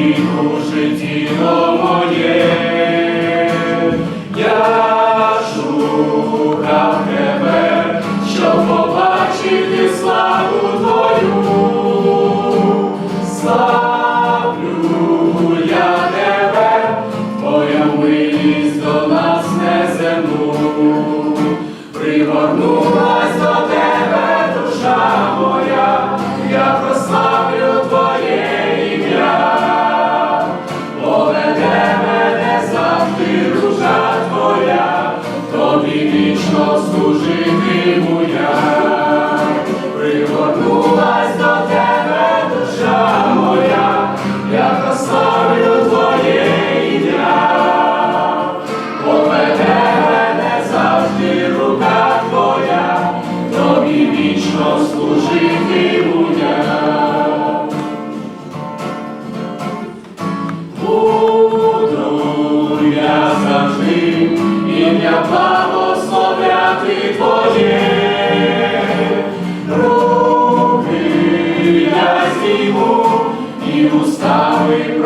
Lord. душа твоя, тобі вічно служити я. пригорнулась до тебе душа моя, я прославлю твоє ім'я, поведе мене завжди рука твоя, тобі вічно служити я.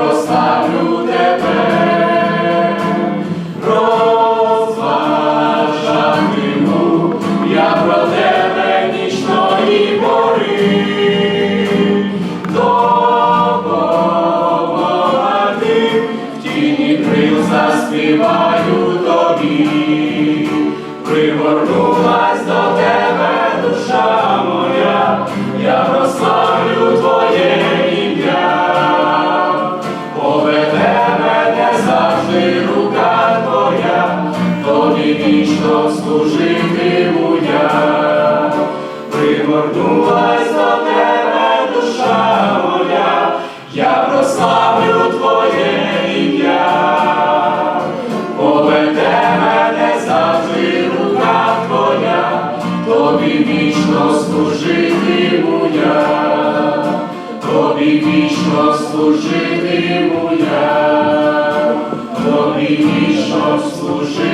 прославлю тебе, розважатиму я про тебе нічної пори, Бога ти в тіні крил заспіваю тобі, пригорнулась до тебе душа моя, я прославлю служити моя, пригорнулась до тебе душа моя, я прославлю Твоє ім'я, поведе мене завжди рука твоя, тобі вічно служити моя, тобі вічно служити моя, тобі вічно служити.